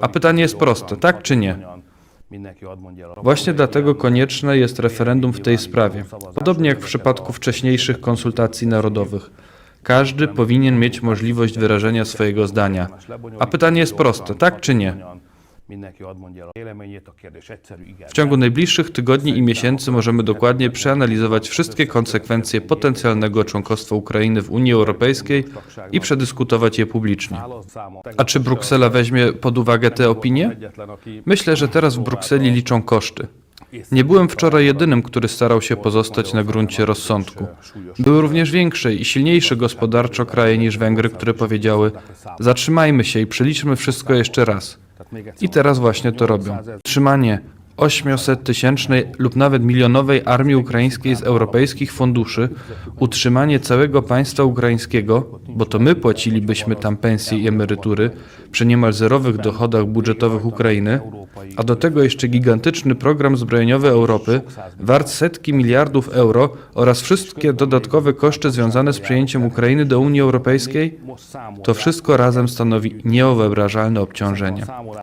A pytanie jest proste, tak czy nie? Właśnie dlatego konieczne jest referendum w tej sprawie. Podobnie jak w przypadku wcześniejszych konsultacji narodowych. Każdy powinien mieć możliwość wyrażenia swojego zdania. A pytanie jest proste, tak czy nie? W ciągu najbliższych tygodni i miesięcy możemy dokładnie przeanalizować wszystkie konsekwencje potencjalnego członkostwa Ukrainy w Unii Europejskiej i przedyskutować je publicznie. A czy Bruksela weźmie pod uwagę te opinie? Myślę, że teraz w Brukseli liczą koszty. Nie byłem wczoraj jedynym, który starał się pozostać na gruncie rozsądku. Były również większe i silniejsze gospodarczo kraje niż Węgry, które powiedziały: Zatrzymajmy się i przeliczmy wszystko jeszcze raz. I teraz właśnie to robią. Trzymanie 800-tysięcznej lub nawet milionowej armii ukraińskiej z europejskich funduszy, utrzymanie całego państwa ukraińskiego, bo to my płacilibyśmy tam pensje i emerytury przy niemal zerowych dochodach budżetowych Ukrainy, a do tego jeszcze gigantyczny program zbrojeniowy Europy, wart setki miliardów euro oraz wszystkie dodatkowe koszty związane z przyjęciem Ukrainy do Unii Europejskiej, to wszystko razem stanowi niewyobrażalne obciążenie.